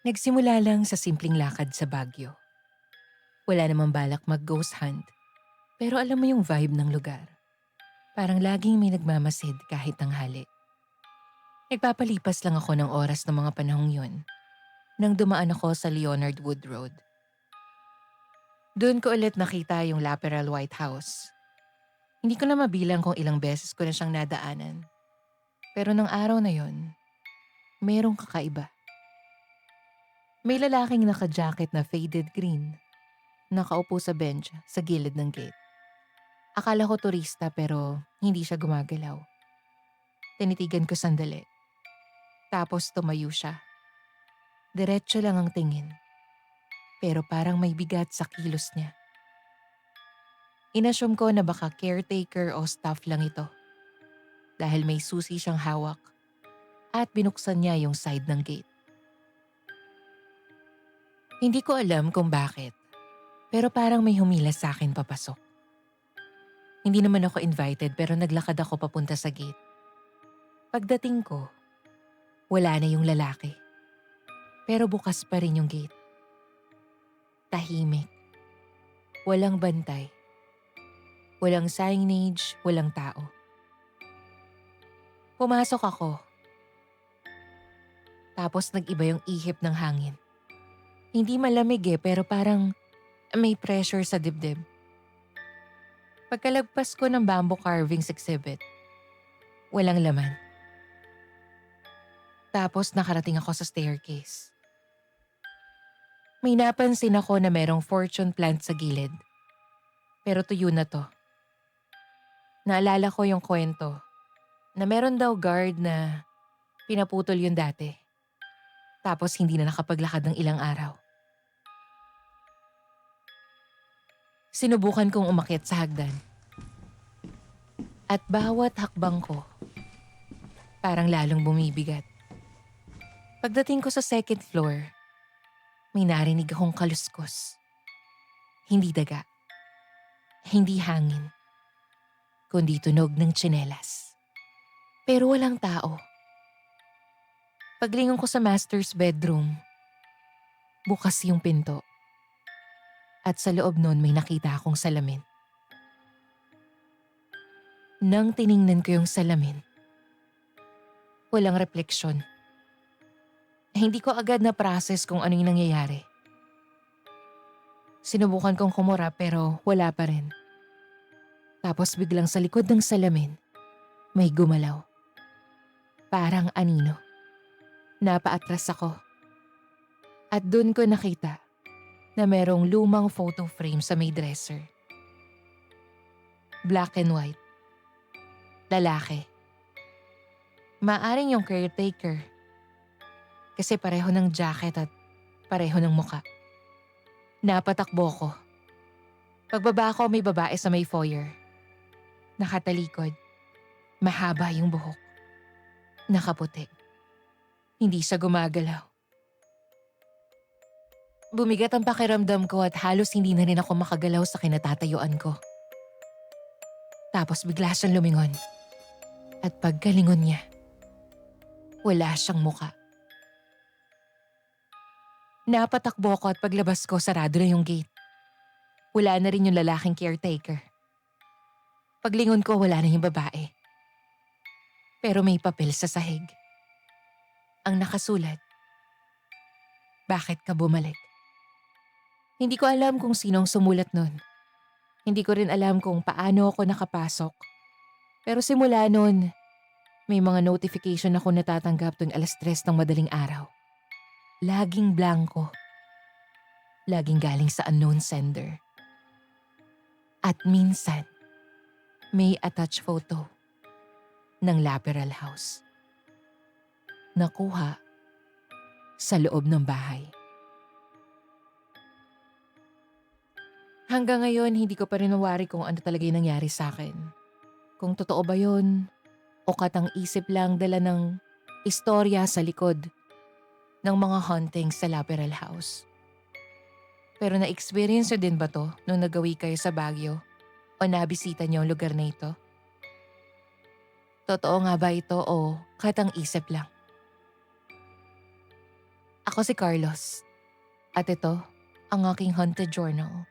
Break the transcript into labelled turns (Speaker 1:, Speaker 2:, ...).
Speaker 1: Nagsimula lang sa simpleng lakad sa Baguio. Wala namang balak mag-ghost hunt, pero alam mo yung vibe ng lugar. Parang laging may nagmamasid kahit tanghali. Nagpapalipas lang ako ng oras ng mga panahong yun nang dumaan ako sa Leonard Wood Road. Doon ko ulit nakita yung Laperal White House. Hindi ko na mabilang kung ilang beses ko na siyang nadaanan. Pero nang araw na yon, merong kakaiba. May lalaking naka-jacket na faded green. Nakaupo sa bench sa gilid ng gate. Akala ko turista pero hindi siya gumagalaw. Tinitigan ko sandali. Tapos tumayo siya. Diretso lang ang tingin. Pero parang may bigat sa kilos niya. Inassume ko na baka caretaker o staff lang ito. Dahil may susi siyang hawak at binuksan niya yung side ng gate. Hindi ko alam kung bakit, pero parang may humila sa akin papasok. Hindi naman ako invited pero naglakad ako papunta sa gate. Pagdating ko, wala na yung lalaki. Pero bukas pa rin yung gate. Tahimik. Walang bantay. Walang signage, walang tao. Pumasok ako. Tapos nag-iba yung ihip ng hangin. Hindi malamig eh, pero parang may pressure sa dibdib. Pagkalagpas ko ng bamboo carvings exhibit, walang laman. Tapos nakarating ako sa staircase. May napansin ako na merong fortune plant sa gilid. Pero tuyo na to. Naalala ko yung kwento na meron daw guard na pinaputol yun dati. Tapos hindi na nakapaglakad ng ilang araw. Sinubukan kong umakyat sa hagdan. At bawat hakbang ko, parang lalong bumibigat. Pagdating ko sa second floor, may narinig akong kaluskos. Hindi daga. Hindi hangin. Kundi tunog ng tsinelas. Pero walang tao. Paglingon ko sa master's bedroom, bukas yung pinto. At sa loob nun may nakita akong salamin. Nang tiningnan ko yung salamin, walang refleksyon. Hindi ko agad na process kung ano yung nangyayari. Sinubukan kong kumura pero wala pa rin. Tapos biglang sa likod ng salamin, may gumalaw. Parang anino. Napaatras ako. At dun ko nakita na merong lumang photo frame sa may dresser. Black and white. Lalaki. Maaring yung caretaker. Kasi pareho ng jacket at pareho ng muka. Napatakbo ko. Pagbaba ko may babae sa may foyer. Nakatalikod. Mahaba yung buhok. Nakaputi. Hindi siya gumagalaw. Bumigat ang pakiramdam ko at halos hindi na rin ako makagalaw sa kinatatayuan ko. Tapos bigla siyang lumingon. At paggalingon niya, wala siyang muka. Napatakbo ko at paglabas ko sarado na yung gate. Wala na rin yung lalaking caretaker. Paglingon ko wala na yung babae. Pero may papel sa sahig. Ang nakasulat, Bakit ka bumalik? Hindi ko alam kung sinong sumulat nun. Hindi ko rin alam kung paano ako nakapasok. Pero simula nun, may mga notification ako natatanggap tuwing alas tres ng madaling araw. Laging blanco. Laging galing sa unknown sender. At minsan, may attached photo ng Laperal House. Nakuha sa loob ng bahay. Hanggang ngayon, hindi ko pa rin nawari kung ano talaga yung nangyari sa akin. Kung totoo ba yun, o katang isip lang dala ng istorya sa likod ng mga hauntings sa Laperal House. Pero na-experience din ba to nung nagawi kayo sa Baguio o nabisita nyo ang lugar na ito? Totoo nga ba ito o katang isip lang? Ako si Carlos. At ito, ang aking haunted journal.